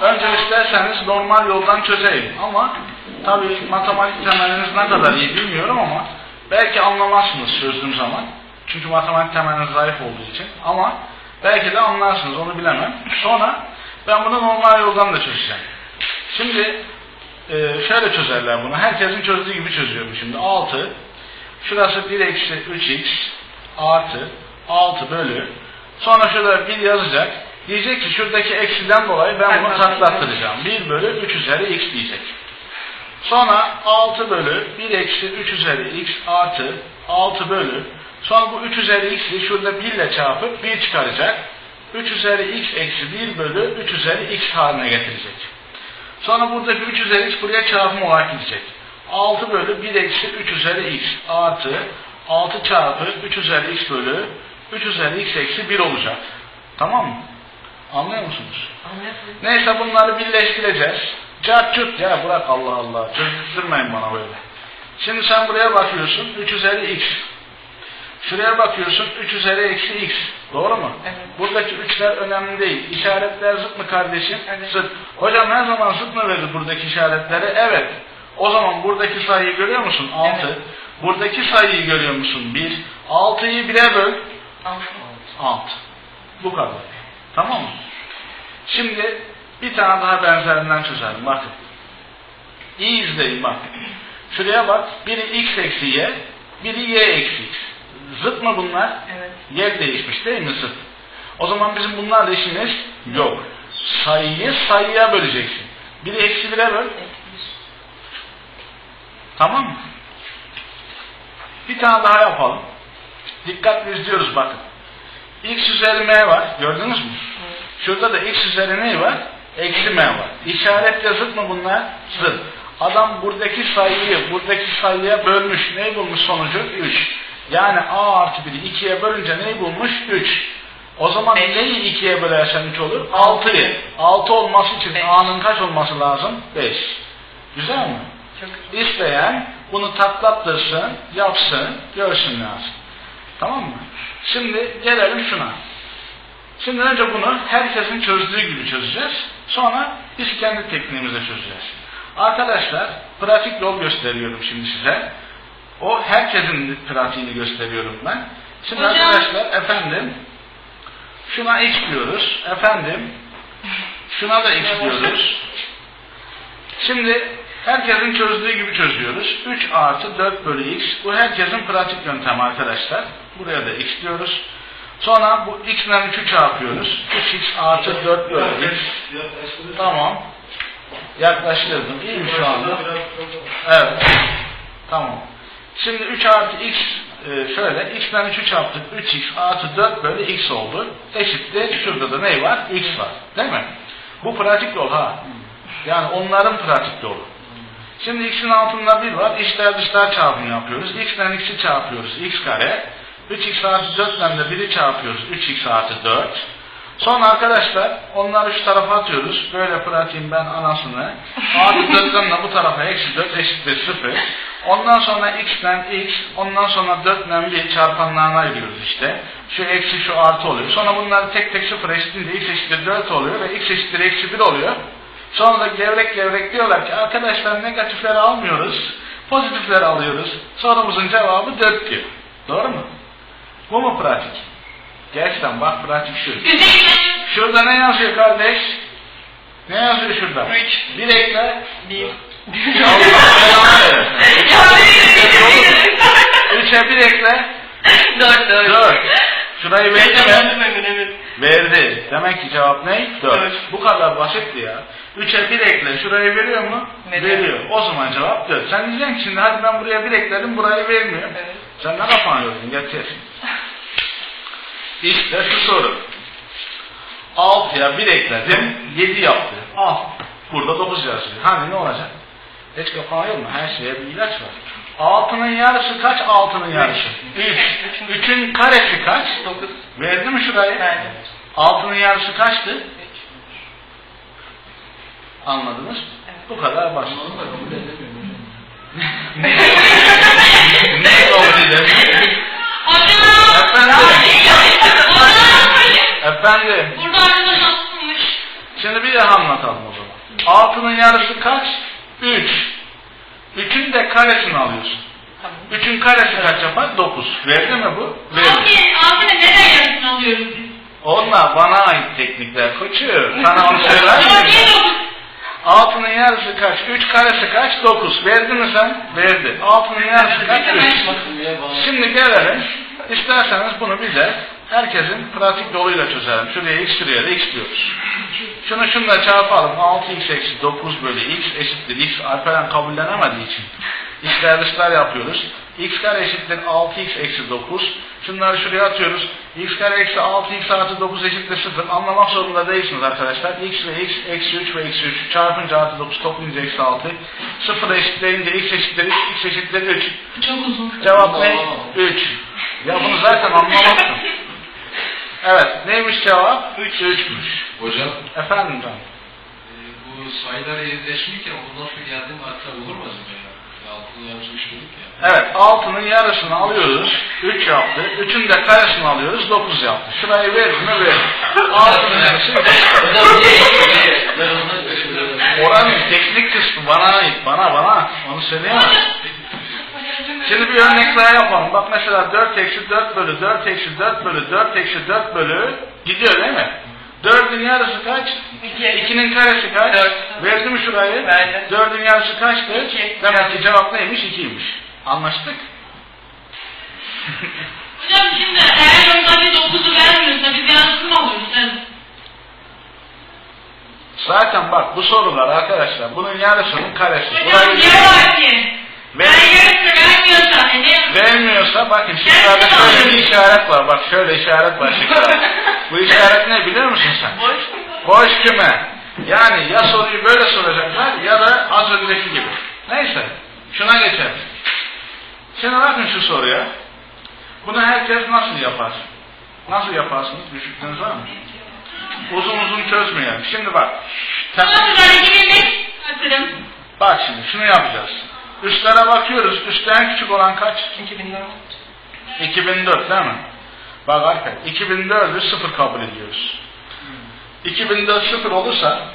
Önce isterseniz normal yoldan çözeyim ama tabii matematik temeliniz ne kadar iyi bilmiyorum ama belki anlamazsınız çözdüğüm zaman. Çünkü matematik temeliniz zayıf olduğu için ama belki de anlarsınız onu bilemem. Sonra ben bunu normal yoldan da çözeceğim. Şimdi e, şöyle çözerler bunu. Herkesin çözdüğü gibi çözüyorum şimdi. 6 şurası 1 eksi 3x artı 6 bölü sonra şurada 1 yazacak. Diyecek ki şuradaki eksiden dolayı ben bunu taklattıracağım. 1 bölü 3 üzeri x diyecek. Sonra 6 bölü 1 eksi 3 üzeri x artı 6 bölü sonra bu 3 üzeri x'i şurada 1 ile çarpıp 1 çıkaracak. 3 üzeri x eksi 1 bölü 3 üzeri x haline getirecek. Sonra buradaki 3 üzeri x buraya çarpım olarak gidecek. 6 bölü 1 eksi 3 üzeri x artı 6 çarpı 3 üzeri x bölü 3 üzeri x eksi 1 olacak. Tamam mı? Anlıyor musunuz? Neyse bunları birleştireceğiz. Cart curt ya bırak Allah Allah. Çözdürmeyin bana böyle. Şimdi sen buraya bakıyorsun 3 üzeri x. Şuraya bakıyorsun 3 üzeri eksi x. Doğru mu? Evet. Buradaki üçler önemli değil. İşaretler zıt mı kardeşim? Evet. Zıt. Hocam her zaman zıt mı verir buradaki işaretleri? Evet. O zaman buradaki sayıyı görüyor musun? 6. Evet. Buradaki sayıyı görüyor musun? 1. 6'yı 1'e böl. Altı. 6. Bu kadar. Tamam mı? Şimdi bir tane daha benzerinden çözelim. Bakın. İyi izleyin bak. Şuraya bak. Biri x eksi y, biri y eksi x. Zıt mı bunlar? Evet. Yer değişmiş değil mi zıt? O zaman bizim bunlarla işimiz yok. Sayıyı sayıya böleceksin. Biri eksi bire böl. Tamam mı? Bir tane daha yapalım. Dikkatli izliyoruz bakın. X üzeri m var. Gördünüz mü? Şurada da x üzeri ne var? Eksi m var. İşaretle zıt mı bunlar? Zıt. Adam buradaki sayıyı buradaki sayıya bölmüş. Neyi bulmuş sonucu? 3. Yani a artı 1'i 2'ye bölünce neyi bulmuş? 3. O zaman Beş. neyi 2'ye bölersen 3 olur? 6'yı. 6 olması için a'nın kaç olması lazım? 5. Güzel mi? Çok iyi. İsteyen bunu taklattırsın, yapsın, görsün lazım. Tamam mı? Şimdi gelelim şuna. Şimdi önce bunu herkesin çözdüğü gibi çözeceğiz. Sonra biz kendi tekniğimizle çözeceğiz. Arkadaşlar pratik yol gösteriyorum şimdi size. O herkesin pratiğini gösteriyorum ben. Şimdi Hocam. arkadaşlar efendim şuna x diyoruz. Efendim şuna da x diyoruz. Şimdi herkesin çözdüğü gibi çözüyoruz. 3 artı 4 bölü x. Bu herkesin pratik yöntemi arkadaşlar. Buraya da x diyoruz. Sonra bu x ile 3'ü çarpıyoruz. 3x artı 4 bölü x. Tamam. Yaklaştırdım. İyi mi şu anda? Evet. Tamam. Şimdi 3 artı x e, şöyle x ile 3'ü çarptık. 3x artı 4 bölü x oldu. Eşittir. Şurada da ne var? x var. Değil mi? Bu pratik yol ha. Yani onların pratik yolu. Şimdi x'in altında 1 var. İçler dışlar çarpımı yapıyoruz. x ile x'i çarpıyoruz. x kare. 3x artı 4 ile de 1'i çarpıyoruz. 3x artı 4. Sonra arkadaşlar onları şu tarafa atıyoruz. Böyle pratiğim ben anasını. Artı 4'ten de bu tarafa eksi 4 eşittir 0. Ondan sonra x ile x, ondan sonra 4 ile 1 çarpanlarına ayırıyoruz işte. Şu eksi şu artı oluyor. Sonra bunları tek tek 0 eşitliğinde x eşittir 4 oluyor ve x eşittir eksi 1 oluyor. Sonra da gevrek gevrek diyorlar ki arkadaşlar negatifleri almıyoruz, pozitifleri alıyoruz. Sorumuzun cevabı 4 diyor. Doğru mu? Bu mu pratik? Gerçekten bak pratik şu. Şurada ne yazıyor kardeş? Ne yazıyor şurada? Üç. Bir ekle. Bir. Üçe bir ekle. Dört. Dört. Dört. Şurayı verdi mi? Emin. Verdi. Demek ki cevap ne? Dört. Evet. Bu kadar basitti ya. Üçe bir ekle. Şurayı veriyor mu? Veriyor. O zaman cevap dört. Sen diyeceksin ki şimdi hadi ben buraya bir ekledim burayı vermiyor. Evet. Sen ne kafana yordun? Getir. İşte şu soru. 6'ya 1 ekledim. 7 yaptı. Al. Burada 9 yazıyor. Hani ne olacak? Hiç kafana yok mu? Her şeye bir ilaç var. Altının yarısı kaç? Altının yarısı. 3. 3'ün karesi kaç? Dokuz. Verdi mi şurayı? Verdi. Altının yarısı kaçtı? Anladınız? Evet. Bu kadar basit. Kabul hocam. ne oldu Hocam! Efendim? Burada arkadaş asılmış. Şimdi bir daha anlatalım o zaman. 6'nın yarısı kaç? 3. 3'ün de karesini alıyorsun. Tamam. 3'ün karesi kaç yapar? 9. Verdi mi bu? Verdi. Abi, abi neden yarısını alıyoruz biz? Onlar bana ait teknikler koçu. Sana onu söyler miyim? dokuz? 6'nın yarısı kaç? 3 karesi kaç? 9. Verdi mi sen? Verdi. 6'nın yarısı kaç? 3. Şimdi gelelim. İsterseniz bunu bize herkesin pratik yoluyla çözelim. Şuraya x şuraya da x diyoruz. Şunu şunla çarpalım. 6x eksi 9 bölü x eşittir x. Alperen kabullenemediği için. İşler dışlar yapıyoruz. x kare eşittir 6x eksi 9. Şunları şuraya atıyoruz. x kare eksi 6x artı 9 eşittir 0. Anlamak zorunda değilsiniz arkadaşlar. x ve x eksi 3 ve eksi 3 çarpınca artı 9 toplayınca eksi 6. 0 eşitleyince x eşittir 3, x eşittir 3. Çok uzun. Cevap ne? 3. Ya bunu zaten anlamaktım. Evet, neymiş cevap? 3. 3'müş. Hocam Efendim canım. e, bu sayılar yerleşmişken o nasıl geldiğini hatta olur mu acaba altını dedik ya. Evet, altının yarısını alıyoruz. 3 yaptı. 3'ün de karesini alıyoruz. 9 yaptı. Şurayı verir mi? Verir. Altının yarısı üç. Hocam niye iki? Ben ondan şöyle. Oranın teknik kısmı bana ait. Bana bana. Onu söyleyemem. Şimdi bir örnek daha yapalım. Bak mesela 4 eksi 4 bölü 4 eksi 4 bölü 4 eksi 4 bölü gidiyor değil mi? 4'ün yarısı kaç? İki. 2'nin karesi kaç? Dört. Verdi mi şurayı? Verdi. 4'ün yarısı kaçtı? İki. Demek ki cevap neymiş? 2'ymiş. Anlaştık? Hocam şimdi eğer onlar bir dokuzu vermiyorsa biz yarısını mı alıyoruz? Zaten bak bu sorular arkadaşlar bunun yarısının karesi. Hocam Burayı niye var ki? Ben Ver- yarısını vermiyorsa ne? vermiyorsa bakın şıklarda şöyle bir işaret var. Bak şöyle işaret var şıklarda. bu işaret ne biliyor musun sen? Boş. Boş küme. Yani ya soruyu böyle soracaklar ya da az önceki gibi. Neyse. Şuna geçelim. Şimdi bakın şu soruya. Bunu herkes nasıl yapar? Nasıl yaparsınız? Fikriniz var mı? Uzun uzun çözmeyelim. Şimdi bak. Sen- Nasıl ben 2005 hatırım. bak şimdi şunu yapacağız. Üstlere bakıyoruz. Üstte en küçük olan kaç? 2004. 2004 değil mi? Bak Alper, 2004'ü sıfır kabul ediyoruz. 2004 sıfır olursa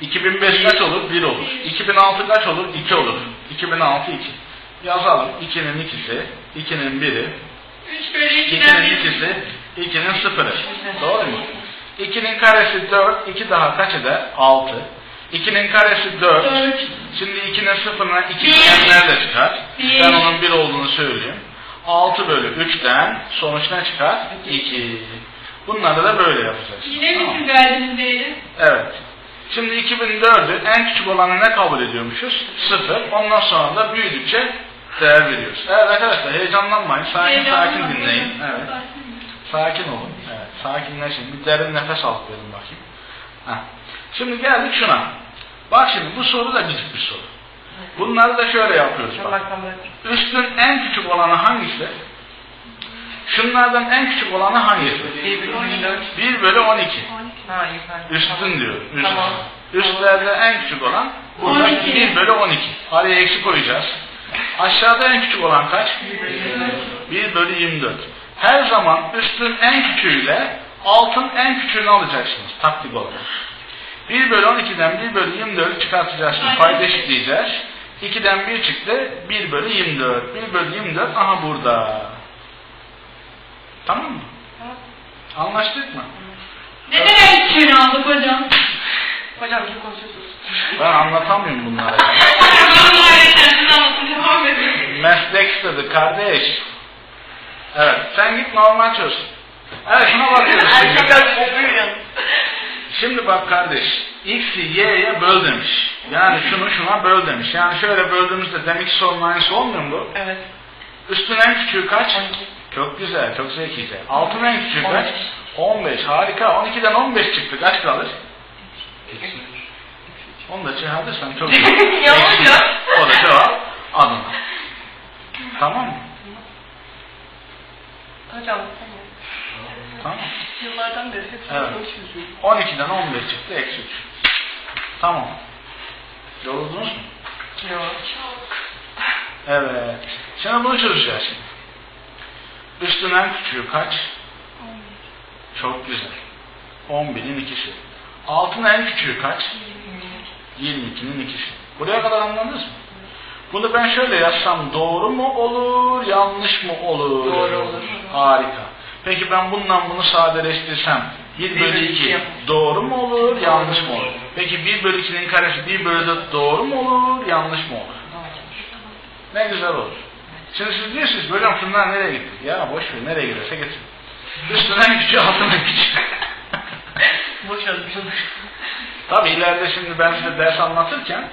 2005 kaç olur? 1 olur. 2006 kaç olur? 2 olur. 2006 2. Yazalım. 2'nin ikisi, 2'nin biri, 3 bölü 2'den 2'nin ikisi, 2'nin sıfırı. Doğru mu? 2'nin karesi 4, 2 daha kaç eder? 6. 2'nin karesi 4. Dört. Şimdi 2'nin sıfırına 2 Bir. nerede çıkar? Bir. Ben onun 1 olduğunu söyleyeyim. 6 bölü 3'ten sonuç ne çıkar? 2. Bunları da böyle yapacağız. Yine Tamam. mi verdiniz değeri? Evet. Şimdi 2004'ü en küçük olanı ne kabul ediyormuşuz? 0. Ondan sonra da büyüdükçe değer veriyoruz. Evet arkadaşlar heyecanlanmayın. Sakin sakin dinleyin. Evet. Sakin olun. Evet, sakinleşin. Bir derin nefes alıp verin bakayım. Heh. Şimdi geldik şuna. Bak şimdi bu soru da gıcık bir soru. Bunları da şöyle yapıyoruz bak. Üstün en küçük olanı hangisi? Şunlardan en küçük olanı hangisi? 1 bölü 24. 1 bölü 12. Ha yukarı. Üstün diyor. Üstün. Tamam. Üstlerde en küçük olan burada 12. 1 bölü 12. Araya eksi koyacağız. Aşağıda en küçük olan kaç? 1 bölü 24. Her zaman üstün en küçüğüyle altın en küçüğünü alacaksınız taktik olarak. 1 bölü 12'den 1 bölü 24'ü çıkartacağız. Şimdi payda eşitleyeceğiz. 2'den 1 çıktı. 1 bölü 24. 1 bölü 24 aha burada. Tamam mı? Anlaştık mı? Neden en küçüğünü aldık hocam? Hocam kim konuşuyorsunuz? Ben anlatamıyorum bunları. Meslek istedi kardeş. Evet sen git normal çöz. Evet şuna bakıyoruz. Erkekler buyurun. Şimdi bak kardeş. X'i Y'ye böl demiş. Yani şunu şuna böl demiş. Yani şöyle böldüğümüzde demek ki sorunun aynısı olmuyor mu bu? Evet. Üstün en küçüğü kaç? 12. Çok güzel, çok zekice. Altın en küçüğü kaç? 15. Harika. 12'den 15 çıktı. Kaç kalır? Onu da çıkardıysan çok iyi. O da cevap Adana. Tamam mı? Hocam Tamam. yıllardan beri hep Evet. konuşuyorsunuz. 12'den 15 çıktı. Eksi 3. Tamam. Yoruldunuz mu? Yok. Evet. Şimdi bunu çözeceğiz şimdi. Üstün en küçüğü kaç? Çok güzel. 11'in ikisi. 6'nın en küçüğü kaç? 22'nin ikisi. Buraya kadar anladınız mı? Bunu ben şöyle yazsam doğru mu olur, yanlış mı olur? Doğru olur. Harika. Peki ben bundan bunu sadeleştirsem 1 Bir bölü bölü 2 iki. doğru mu olur, yanlış mı olur. Peki 1 bölü 2'nin karesi 1 bölü 4 doğru mu olur, yanlış mı olur? Ne güzel olur. Şimdi siz diyorsunuz hocam şunlar nereye gitti? Ya boş ver nereye giderse gitsin. Üstüne küçüğü altına küçüğü. Boş yazmışım. Tabi ileride şimdi ben size ders anlatırken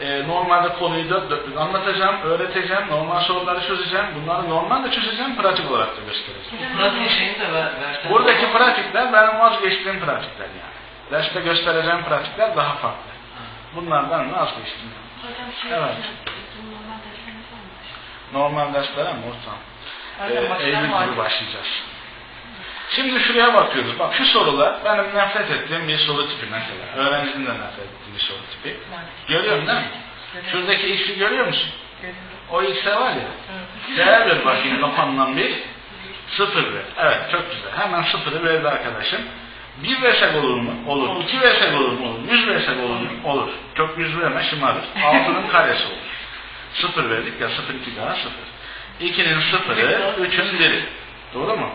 e, normalde konuyu dört dörtlük anlatacağım, öğreteceğim, normal soruları çözeceğim. Bunları normal de çözeceğim, pratik olarak da göstereceğim. Pratiğin şeyini de ver, versen. Buradaki pratikler benim vazgeçtiğim pratikler yani. Derste göstereceğim pratikler daha farklı. Bunlardan vazgeçtim. Hocam şey Evet. normal derslere mi ortam? Ee, Eylül gibi başlayacağız. Şimdi şuraya bakıyoruz. Bak şu sorular benim nefret ettiğim bir soru tipi mesela. Öğrencinin de nefret ettiği bir soru tipi. Görüyorsun değil mi? Şuradaki x'i görüyor musun? O x'e var ya. Değer ver bakayım kafandan bir. Sıfır ver. Evet çok güzel. Hemen sıfırı verdi arkadaşım. Bir versek olur mu? Olur. İki versek olur mu? Olur. Yüz versek olur mu? Olur. Çok yüz verme şımarır. Altının karesi olur. Sıfır verdik ya sıfır iki daha sıfır. İkinin sıfırı, üçün biri. Doğru mu?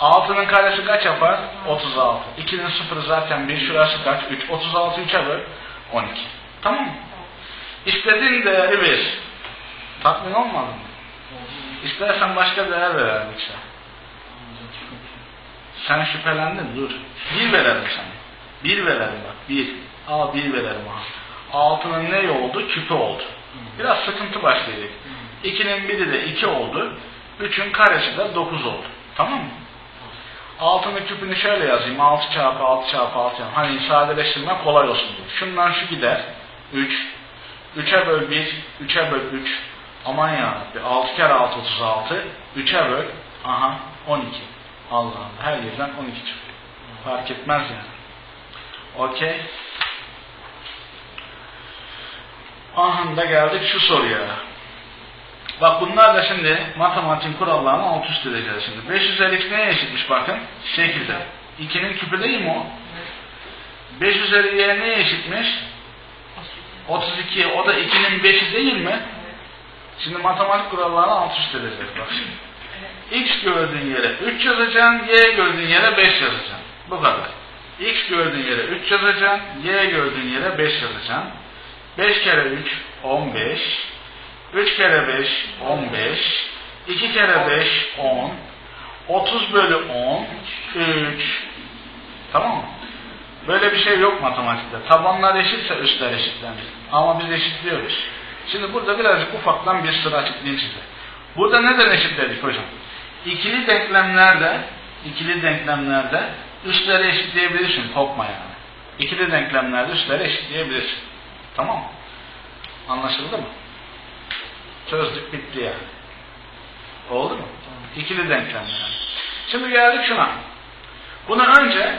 Altının karesi kaç yapar? 36. 2'nin sıfırı zaten bir şurası kaç? 3. 36 3'e böl. 12. Tamam mı? İstediğin değeri ver. Tatmin olmadın mı? İstersen başka değer verelim işte. Sen şüphelendin dur. Bir verelim sana. Bir verelim bak. Bir. Al bir verelim ha. Altının ne oldu? Küpü oldu. Biraz sıkıntı başlayacak. İkinin biri de iki oldu. Üçün karesi de dokuz oldu. Tamam mı? Altının küpünü şöyle yazayım. 6 çarpı 6 çarpı 6 çarpı. Hani sadeleştirme kolay olsun diye. Şundan şu gider. 3. 3'e böl 1. 3'e böl 3. Aman ya. 6 kere 6 36. 3'e böl. Aha 12. Allah Allah. Her yerden 12 çıkıyor. Fark etmez yani. Okey. Aha da geldik şu soruya. Bak bunlar da şimdi matematik kurallarını alt üst edeceğiz şimdi. 550 x neye eşitmiş bakın? 8'e. 2'nin küpü değil mi o? 550 y neye eşitmiş? 32. O da 2'nin 5'i değil mi? Şimdi matematik kurallarını alt üst edeceğiz bak şimdi. X gördüğün yere 3 yazacaksın, Y gördüğün yere 5 yazacaksın. Bu kadar. X gördüğün yere 3 yazacaksın, Y gördüğün yere 5 yazacaksın. 5 kere 3, 15. 3 kere 5, 15. 2 kere 5, 10. 30 bölü 10, 3. Tamam mı? Böyle bir şey yok matematikte. Tabanlar eşitse üstler eşitlenir. Ama biz eşitliyoruz. Şimdi burada birazcık ufaktan bir sıra açıklayayım size. Burada neden eşitledik hocam? İkili denklemlerde ikili denklemlerde üstleri eşitleyebilirsin. Korkma yani. İkili denklemlerde üstleri eşitleyebilirsin. Tamam mı? Anlaşıldı mı? Çözdük bitti yani. Oldu mu? İkili denklemler. Şimdi geldik şuna. Bunu önce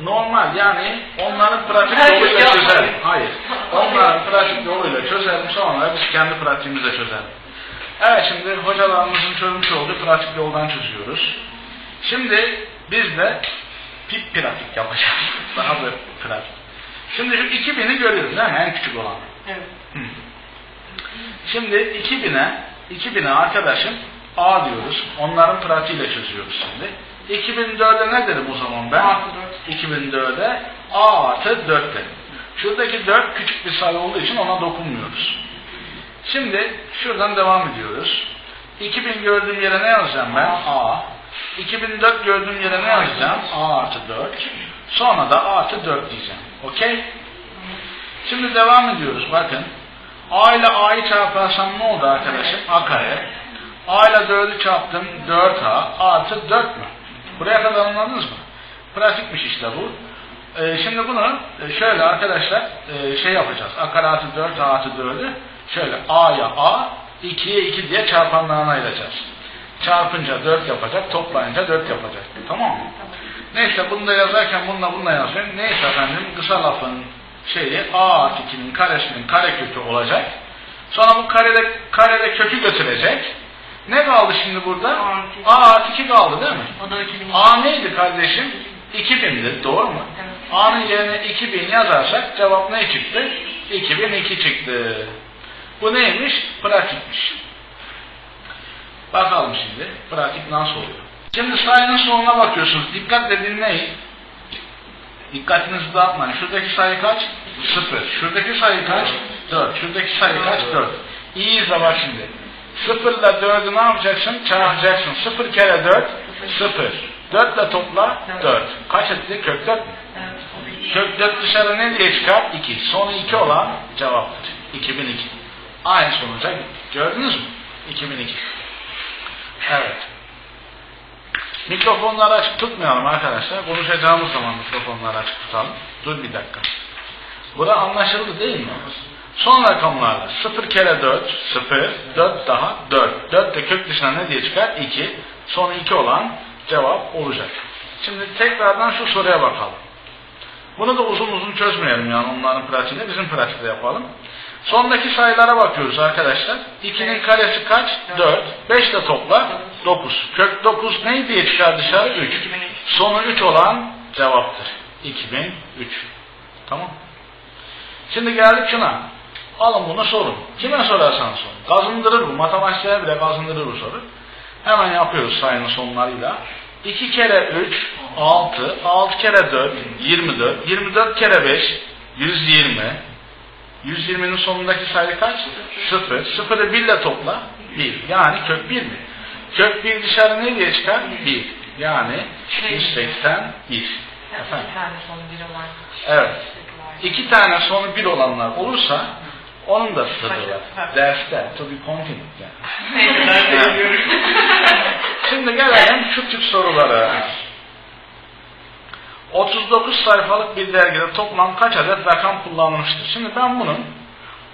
normal yani onların pratik yoluyla çözelim. Hayır. Onların pratik yoluyla çözelim sonra biz kendi pratiğimizle çözelim. Evet şimdi hocalarımızın çözmüş olduğu pratik yoldan çözüyoruz. Şimdi biz de pip pratik yapacağız. Daha böyle pratik. Şimdi şu 2000'i görüyoruz değil mi? En küçük olan. Evet. Hı. Şimdi 2000'e 2000'e arkadaşım A diyoruz. Onların pratiğiyle çözüyoruz şimdi. 2004'e ne dedim o zaman ben? Artı 2004'e A artı 4 dedim. Şuradaki 4 küçük bir sayı olduğu için ona dokunmuyoruz. Şimdi şuradan devam ediyoruz. 2000 gördüğüm yere ne yazacağım ben? A. 2004 gördüğüm yere ne yazacağım? A artı 4. Sonra da A artı 4 diyeceğim. Okey? Şimdi devam ediyoruz. Bakın. A ile A'yı çarparsam ne oldu arkadaşım? A kare. A ile 4'ü çarptım. 4A artı 4 mü? Buraya kadar anladınız mı? Pratikmiş işte bu. Ee, şimdi bunu e, şöyle arkadaşlar e, şey yapacağız. A kare artı 4 A artı 4'ü şöyle A'ya A 2'ye 2 diye çarpanlarına ayıracağız. Çarpınca 4 yapacak, toplayınca 4 yapacak. Tamam mı? Neyse bunu da yazarken bununla bununla yazıyorum. Neyse efendim kısa lafın şeyi A artı 2'nin karesinin karekökü olacak. Sonra bu karede, karede kökü götürecek. Ne kaldı şimdi burada? A artı 2 kaldı değil mi? O da 2000. A neydi kardeşim? 2000'di doğru mu? Evet. A'nın yerine 2000 yazarsak cevap ne çıktı? 2002 çıktı. Bu neymiş? Pratikmiş. Bakalım şimdi pratik nasıl oluyor. Şimdi sayının sonuna bakıyorsunuz. Dikkatle dinleyin. Dikkatinizi dağıtmayın. Şuradaki sayı kaç? 0. Şuradaki sayı kaç? 4. Şuradaki sayı kaç? 4. İyi izle şimdi. 0 ile 4'ü ne yapacaksın? Çarpacaksın. 0 kere 4 0. 4 ile topla 4. Kaç etti? Kök 4 mü? Evet, o bir Kök 4 dışarı ne diye çıkar? 2. Sonu 2 olan cevaptır. 2002. Aynı sonuca gittik. Gördünüz mü? 2002. Evet. Mikrofonları açık tutmayalım arkadaşlar. Konuşacağımız zaman mikrofonları açık tutalım. Dur bir dakika. Bura anlaşıldı değil mi? Son rakamlarla 0 kere 4, 0, 4 daha 4. 4 de kök dışına ne diye çıkar? 2. Sonu 2 olan cevap olacak. Şimdi tekrardan şu soruya bakalım. Bunu da uzun uzun çözmeyelim yani onların pratiğinde bizim pratikte yapalım. Sondaki sayılara bakıyoruz arkadaşlar. 2'nin karesi kaç? 4. 5 de topla 9. Kök 9 ne diye çıkar dışarı? 3. Sonu 3 olan cevaptır. 2003. Tamam. Şimdi geldik şuna. Alın bunu sorun. Kime sorarsanız sorun. Kazındırır bu. Matematiklere bile kazındırır bu soru. Hemen yapıyoruz sayının sonlarıyla. 2 kere 3, 6, 6 kere 4, 24, 24 kere 5, 120. 120'nin sonundaki sayı kaç? 0. 0'ı 1 ile topla. 1. Yani kök 1 mi? Kök 1 dışarı ne diye çıkar? 1. Yani 181. Efendim? bir tane son biri var. Evet. İki tane sonu bir olanlar olursa onun da sırrı var. Derste. To be continued. Yani. Şimdi gelelim tip sorulara. 39 sayfalık bir dergide toplam kaç adet rakam kullanılmıştır? Şimdi ben bunun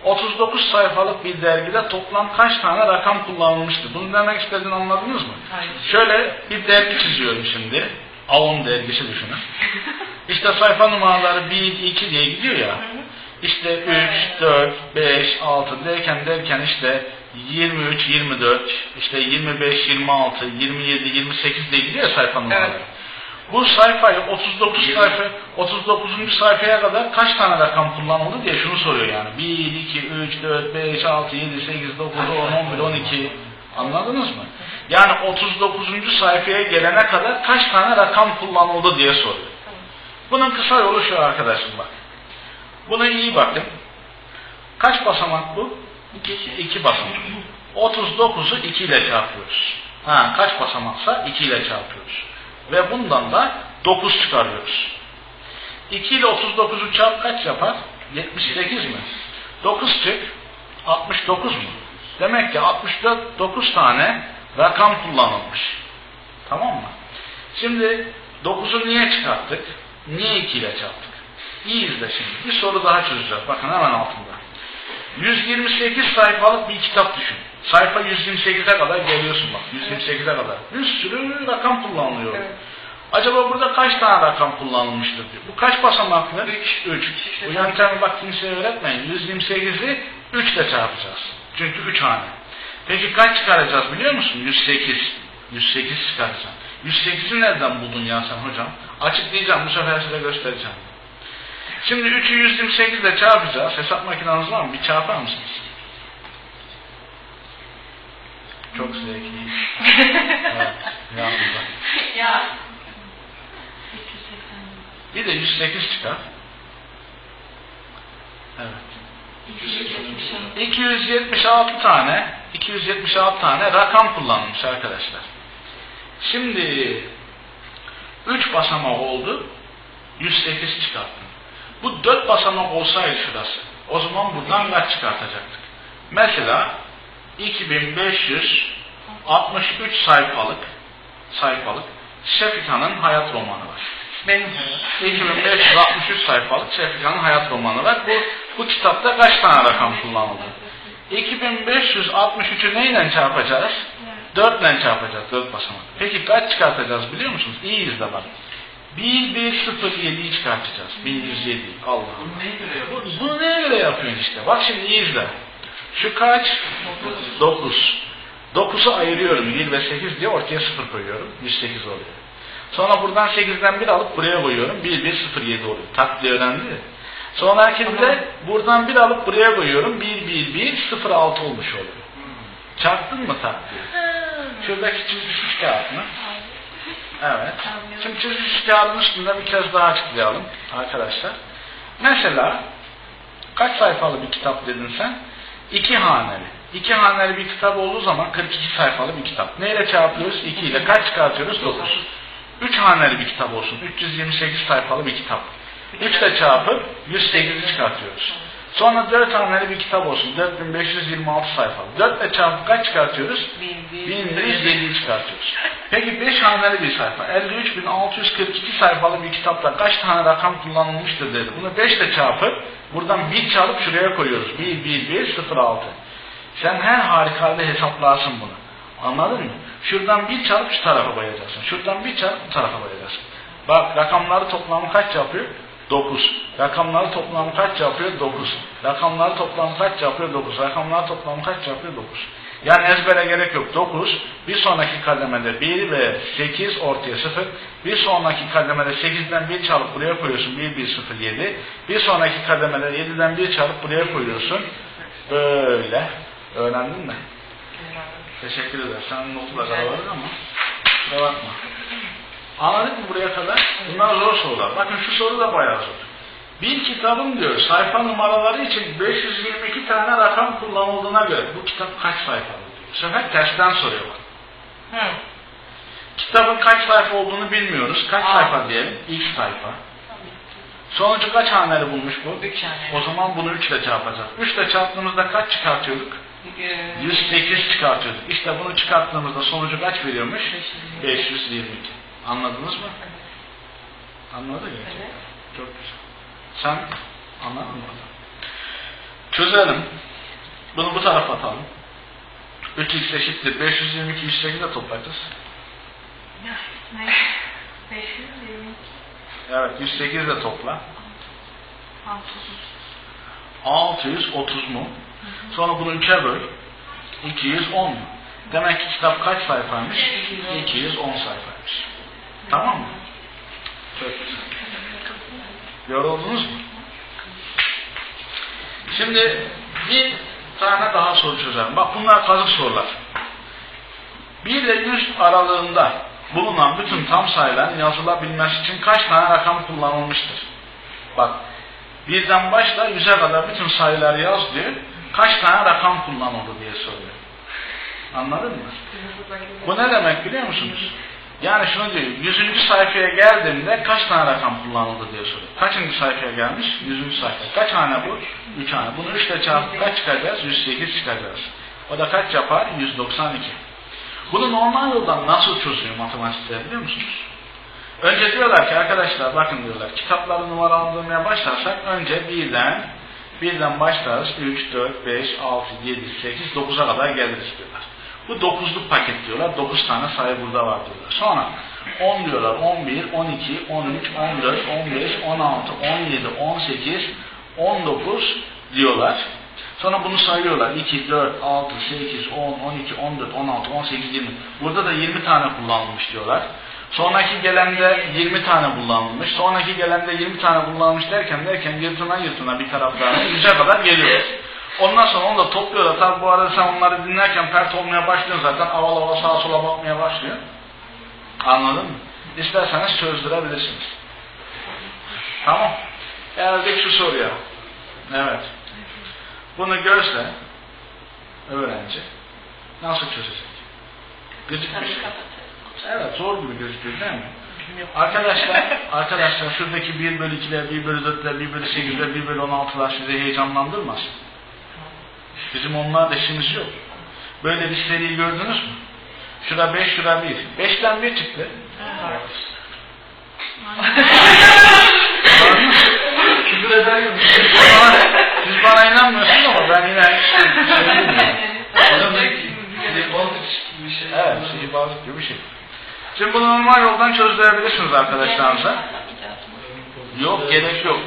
39 sayfalık bir dergide toplam kaç tane rakam kullanılmıştır? Bunu demek istediğini anladınız mı? Hayır. Şöyle bir dergi çiziyorum şimdi. Avon dergisi düşünün. İşte sayfa numaraları 1, 2 diye gidiyor ya. İşte 3, 4, 5, 6 derken derken işte 23, 24, işte 25, 26, 27, 28 diye gidiyor sayfa numaraları. Evet. Bu sayfayı 39 sayfa 39. sayfaya kadar kaç tane rakam kullanıldı diye şunu soruyor yani. 1, 2, 3, 4, 5, 6, 7, 8, 9, 10, 11, 12 anladınız mı? Yani 39. sayfaya gelene kadar kaç tane rakam kullanıldı diye soruyor. Bunun kısa yolu şu arkadaşım bak. Buna iyi bakın. Kaç basamak bu? 2 basamak. 39'u 2 ile çarpıyoruz. Ha, kaç basamaksa 2 ile çarpıyoruz. Ve bundan da 9 çıkarıyoruz. 2 ile 39'u çarp kaç yapar? 78 mi? 9 çık 69 mu? Demek ki 64 9 tane rakam kullanılmış. Tamam mı? Şimdi 9'u niye çıkarttık? Niye 2 ile çarptık? İyi izle şimdi. Bir soru daha çözeceğiz. Bakın hemen altında. 128 sayfalık bir kitap düşün. Sayfa 128'e kadar geliyorsun bak. 128'e kadar. Bir sürü rakam kullanılıyor. Evet. Acaba burada kaç tane rakam kullanılmıştır diyor. Bu kaç basamaklı? 3. Bu yöntemi bak kimseye öğretmeyin. 128'i 3 ile çarpacağız. Çünkü 3 hane. Peki kaç çıkaracağız biliyor musun? 108. 108 çıkaracağım. 108'i nereden buldun ya sen hocam? Açıklayacağım. Bu sefer size göstereceğim. Şimdi 3'ü 128 ile çarpacağız. Hesap makineniz var mı? Bir çarpar mısınız? Çok zevkli. evet. Bak. Ya. Bir de 108 çıkar. Evet. 276 tane 276 tane rakam kullanılmış arkadaşlar. Şimdi 3 basamak oldu 108 çıkarttım. Bu 4 basamak olsaydı şurası o zaman buradan kaç çıkartacaktık? Mesela 2563 sayfalık sayfalık Şefika'nın hayat romanı var. Benim 2563 sayfalık Şefika'nın hayat romanı var. Bu, bu kitapta kaç tane rakam kullanıldı? 2563'ü neyle çarpacağız? 4 ile çarpacağız, 4 basamak. Peki kaç çıkartacağız biliyor musunuz? İyi izle bak. 1107'yi çıkartacağız. 1107. Allah Allah. Bunu neye göre Bu- yapıyorsun? Bunu neye göre yapıyorsun işte? Bak şimdi iyi izle. Şu kaç? 9. 9'u ayırıyorum. 1 ve 8 diye ortaya 0 koyuyorum. 108 oluyor. Sonra buradan 8'den 1 alıp buraya koyuyorum. 1, 1, 0, 7 oluyor. Taktiği öğrendi mi? Sonrakinde buradan 1 alıp buraya koyuyorum. 1, 1, 1, 0, 6 olmuş oluyor. Çarptın mı taktiği? Şuradaki çizgisiz kağıt mı? Evet. Şimdi çizgisiz kağıdın üstünde bir kez daha açıklayalım arkadaşlar. Mesela kaç sayfalı bir kitap dedin sen? İki haneli. İki haneli bir kitap olduğu zaman 42 sayfalı bir kitap. Neyle çarpıyoruz? 2 ile kaç çıkartıyoruz? 9. Üç haneli bir kitap olsun. 328 sayfalı bir kitap. 3 ile çarpıp 108'i çıkartıyoruz. Sonra 4 haneli bir kitap olsun. 4526 sayfalı. 4 ile çarpıp kaç çıkartıyoruz? 1107'yi çıkartıyoruz. Peki 5 haneli bir sayfa. 53642 sayfalı bir kitapta kaç tane rakam kullanılmıştır dedi. Bunu 5 ile çarpıp buradan 1 çalıp şuraya koyuyoruz. 1, 1, 1, 0, 6. Sen her harikalde hesaplarsın bunu. Anladın mı? Şuradan bir çarp şu tarafa koyacaksın. Şuradan bir çarp bu tarafa koyacaksın. Bak rakamları toplamı kaç yapıyor? 9. Rakamları toplamı kaç yapıyor? 9. Rakamları toplamı kaç yapıyor? 9. Rakamları toplamı kaç yapıyor? 9. Yani ezbere gerek yok. 9. Bir sonraki kademede 1 ve 8 ortaya 0. Bir sonraki kademede 8'den 1 çalıp buraya koyuyorsun. 1, 1, 0, 7. Bir sonraki kademede 7'den 1 çalıp buraya koyuyorsun. Böyle. Öğrendin mi? Teşekkür ederim. Sen notu da kalabalık ama kusura bakma. Anladık mı buraya kadar? Bunlar zor sorular. Bakın şu soru da bayağı zor. Bir kitabın diyor sayfa numaraları için 522 tane rakam kullanıldığına göre bu kitap kaç sayfalı diyor. Bu sefer tersten soruyorlar. Hı. Kitabın kaç sayfa olduğunu bilmiyoruz. Kaç Aa. sayfa diyelim? İlk sayfa. Sonucu kaç haneli bulmuş bu? Üç haneli. O zaman bunu 3 ile çarpacağız. 3 ile çarptığımızda kaç çıkartıyorduk? Ee, 108 çıkartıyorduk. İşte bunu çıkarttığımızda sonucu kaç veriyormuş? 522. Anladınız mı? Anladın ya. Evet. Çok güzel. Sen anladın mı? Çözelim. Bunu bu tarafa atalım. 3x eşittir. 522 108 de toplayacağız. Ne? 522. Evet 108 de topla. 600. 630 mu? Sonra bunu 3'e böl. 210 mu? Demek ki kitap kaç sayfaymış? 210 sayfaymış. Tamam mı? Yoruldunuz mu? Şimdi bir tane daha soru çözelim. Bak bunlar kazık sorular. 1 ile 100 aralığında bulunan bütün tam sayıların yazılabilmesi için kaç tane rakam kullanılmıştır? Bak birden başla 100'e kadar bütün sayıları yaz diyor. Kaç tane rakam kullanıldı diye soruyor. Anladın mı? Bu ne demek biliyor musunuz? Yani şunu diyor, 100. sayfaya geldiğimde kaç tane rakam kullanıldı diye soruyor. Kaçıncı sayfaya gelmiş? 100. sayfa. Kaç tane bu? 3 tane. Bunu 3 ile çarpıp kaç çıkacağız? 108 çıkacağız. O da kaç yapar? 192. Bunu normal yoldan nasıl çözüyor matematikler biliyor musunuz? Önce diyorlar ki arkadaşlar bakın diyorlar kitapları numaralandırmaya başlarsak önce birden birden başlarız 3, 4, 5, 6, 7, 8, 9'a kadar geliriz diyorlar. Bu dokuzluk paket diyorlar. 9 tane sayı burada var diyorlar. Sonra 10 diyorlar. 11, 12, 13, 14, 15, 16, 17, 18, 19 diyorlar. Sonra bunu sayıyorlar. 2, 4, 6, 8, 10, 12, 14, 16, 18, 20. Burada da 20 tane kullanılmış diyorlar. Sonraki gelende 20 tane kullanılmış. Sonraki gelende 20 tane kullanılmış derken derken yırtına yırtına bir taraftan 100'e kadar geliyor. Ondan sonra onu da topluyorlar. Tabi bu arada sen onları dinlerken pert olmaya başlıyorsun zaten. Aval aval sağa sola bakmaya başlıyor. Anladın mı? İsterseniz çözdürebilirsiniz. Tamam. Geldik şu soruya. Evet. Bunu görse öğrenci nasıl çözecek? Şey. Evet zor gibi gözüküyor değil mi? Arkadaşlar, arkadaşlar şuradaki 1 bölü 2'ler, 1 bölü 4'ler, 1 bölü 8'ler, 1 bölü 16'lar sizi heyecanlandırmasın. Bizim onlarla işimiz yok. Böyle bir seriyi gördünüz mü? Şura 5, şura 1. 5'ten 1 çıktı. Küfür ederim. Siz bana, siz bana inanmıyorsunuz ama ben yine söyleyeyim belki sihirbazlık şey. Evet, sihirbazlık gibi bir şey. Şimdi bunu normal yoldan çözdürebilirsiniz arkadaşlarınıza. Yok, gerek yok.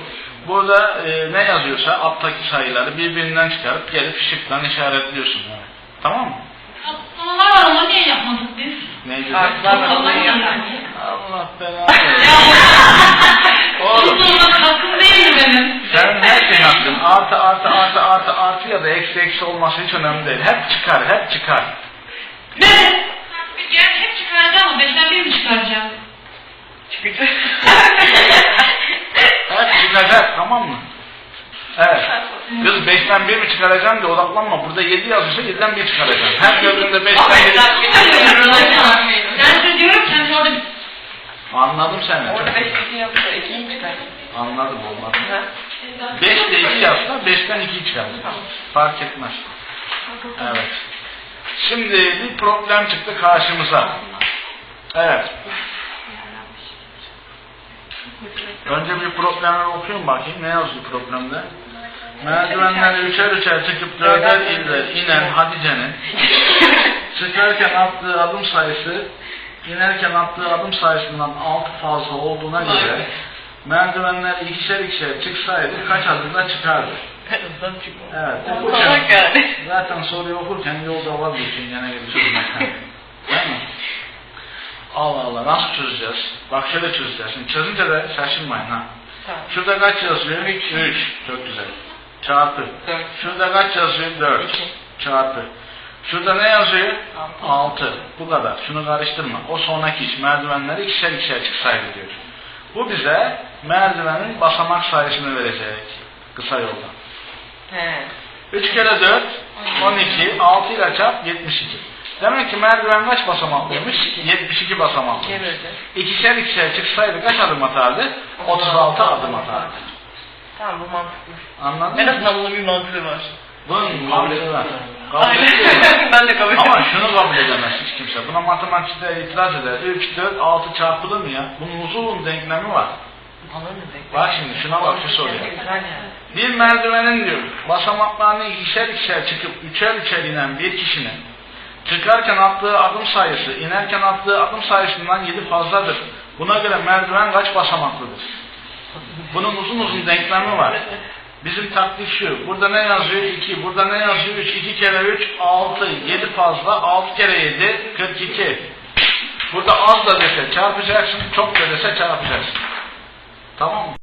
Burada e, ne yazıyorsa alttaki sayıları birbirinden çıkarıp gelip şıktan işaretliyorsun. Yani. Tamam mı? Ama var ama niye yapmadık biz? Neydi? Allah belanı Oğlum hakkım değil mi benim? sen her şeyin hakkın. Artı artı artı artı artı ya da eksi eksi olması hiç önemli değil. Hep çıkar hep çıkar. Ne? Yani hep çıkaracağım ama beşten bir mi çıkaracağım? Çıkacak. Hep çıkacak tamam mı? Evet. Kız 5'ten 1 mi çıkaracağım diye odaklanma. Burada 7 yazıyorsa 7'den 1 çıkaracaksın. Her gördüğünde 5'ten 1 Ben size diyorum ki sen orada Anladım seni. Orada beş iki çıkar. Anladım olmadı. 5 ile 2 yapsa 5'ten 2 çıkar. Fark etmez. Evet. Şimdi bir problem çıktı karşımıza. Evet. Önce bir problemleri okuyun bakayım. Ne yazıyor problemde? Merdivenleri üçer üçer çıkıp dörder iller inen Hatice'nin çıkarken attığı adım sayısı inerken attığı adım sayısından altı fazla olduğuna göre merdivenler ikişer ikişer çıksaydı kaç adımda çıkardı? Evet. Yani. Zaten soruyu okurken yolda vazgeçin gene gibi çözmekten. Değil mi? Allah Allah nasıl çözeceğiz? Bak şöyle çözeceğiz. Şimdi çözünce de şaşırmayın ha. Tamam. Şurada kaç yazıyor? 3. 3. Çok güzel. Çarpı. Dört. Şurada kaç yazıyor? 4. İki. Çarpı. Şurada ne yazıyor? Altı. 6. Bu kadar. Şunu karıştırma. O sonraki iş merdivenleri ikişer ikişer çıksaydı diyor. Bu bize merdivenin basamak sayısını verecek. Kısa yoldan. He. 3 kere 4, 12, 6 ile çarp 72. Demek ki merdiven kaç basamaklıymış? 72 basamaklı. Çevirdi. İkişer ikişer çıksaydı kaç adım atardı? 36 adım atardı. Tamam bu mantıklı. Anladın En mı? azından bunun bir mantığı var. Bunun mantığı var. Aynen. ben de kabul Ama ediyorum. şunu kabul edemez hiç kimse. Buna matematikte itiraz eder. 3, 4, 6 çarpılır mı ya? Bunun uzun denklemi var. Bak şimdi şuna bak şu soruya. Bir merdivenin diyor basamaklarını ikişer ikişer çıkıp üçer üçer inen bir kişinin çıkarken attığı adım sayısı inerken attığı adım sayısından 7 fazladır. Buna göre merdiven kaç basamaklıdır? Bunun uzun uzun denklemi var. Bizim taktik şu. Burada ne yazıyor? 2. Burada ne yazıyor? 3. 2 kere 3 6. 7 fazla. 6 kere 7 42. Burada az da dese çarpacaksın. Çok da dese çarpacaksın. Tamam mı?